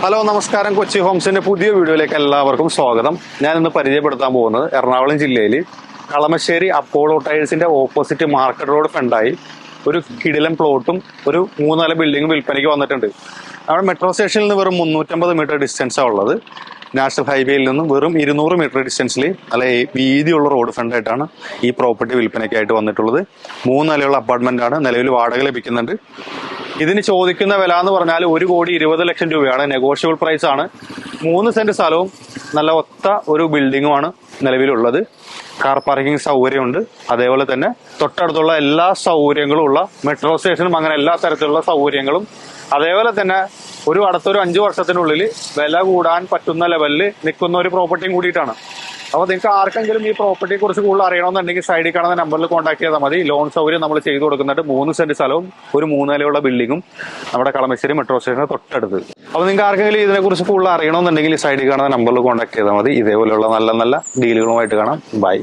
Hello നമസ്കാരം. കൊച്ചി ഹോംസിന്റെ പുതിയ വീഡിയോയിലേക്ക് എല്ലാവർക്കും സ്വാഗതം. ഞാൻ ഇന്ന് പരിചയപ്പെടുത്താൻ പോകുന്നത് എറണാകുളം ജില്ലയിൽ കളമശ്ശേരി അപ്പോളോ ടൈൽസിന്റെ ഓപ്പോസിറ്റ് മാർക്കറ്റ് റോഡ് ഫ്രണ്ടായി ഒരു കിടിലൻ പ്ലോട്ടും ഒരു മൂന്നാൽ ബിൽഡിംഗും വിൽപ്പനയ്ക്ക് വന്നിട്ടുണ്ട്. നമ്മുടെ മെട്രോ സ്റ്റേഷനിൽ നിന്ന് വെറും മുന്നൂറ്റമ്പത് മീറ്റർ ഡിസ്റ്റൻസാണ് ഉള്ളത്. നാഷണൽ ഹൈവേയിൽ നിന്നും വെറും ഇരുന്നൂറ് മീറ്റർ ഡിസ്റ്റൻസിൽ അല്ലെ വീതിയുള്ള റോഡ് ഫ്രണ്ടായിട്ടാണ് ഈ പ്രോപ്പർട്ടി വിൽപ്പനയ്ക്കായിട്ട് വന്നിട്ടുള്ളത്. മൂന്ന് നിലയുള്ള അപ്പാർട്ട്മെന്റ് ആണ് നിലവിൽ വാടക ലഭിക്കുന്നുണ്ട്. ഇതിന് ചോദിക്കുന്ന വില എന്ന് പറഞ്ഞാൽ ഒരു കോടി ഇരുപത് ലക്ഷം രൂപയാണ്. നെഗോഷ്യബിൾ പ്രൈസ് ആണ്. മൂന്ന് സെന്റ് സ്ഥലവും നല്ല ഒത്ത ഒരു ബിൽഡിങ്ങുമാണ് നിലവിലുള്ളത്. കാർ പാർക്കിംഗ് സൗകര്യമുണ്ട്. അതേപോലെ തന്നെ തൊട്ടടുത്തുള്ള എല്ലാ സൗകര്യങ്ങളും ഉള്ള മെട്രോ സ്റ്റേഷനും അങ്ങനെ എല്ലാ തരത്തിലുള്ള സൗകര്യങ്ങളും. അതേപോലെ തന്നെ ഒരു അടുത്തൊരു അഞ്ചു വർഷത്തിനുള്ളിൽ വില കൂടാൻ പറ്റുന്ന ലെവലിൽ നിൽക്കുന്ന ഒരു പ്രോപ്പർട്ടിയും കൂടിയിട്ടാണ്. അപ്പോൾ നിങ്ങൾക്ക് ആർക്കെങ്കിലും ഈ പ്രോപ്പർട്ടിയെ കുറിച്ച് കൂടുതൽ അറിയണമെന്നുണ്ടെങ്കിൽ സൈഡിൽ കാണുന്ന നമ്പറിൽ കോൺടാക്ട് ചെയ്താൽ മതി. ലോൺ സൗകര്യം നമ്മൾ ചെയ്തു കൊടുക്കുന്നുണ്ട്. മൂന്ന് സെന്റ് സ്ഥലവും ഒരു മൂന്നിലയുള്ള ബിൽഡിങ്ങും നമ്മുടെ കളമശ്ശേരി മെട്രോ സ്റ്റേഷന് തൊട്ടടുത്ത്. അപ്പോൾ നിങ്ങൾക്ക് ആർക്കെങ്കിലും ഇതിനെക്കുറിച്ച് കൂടുതൽ അറിയണമെന്നുണ്ടെങ്കിൽ സൈഡിൽ കാണുന്ന നമ്പറിൽ കോൺടാക്ട് ചെയ്താൽ മതി. ഇതേപോലെയുള്ള നല്ല നല്ല ഡീലുകളുമായിട്ട് കാണാം. ബൈ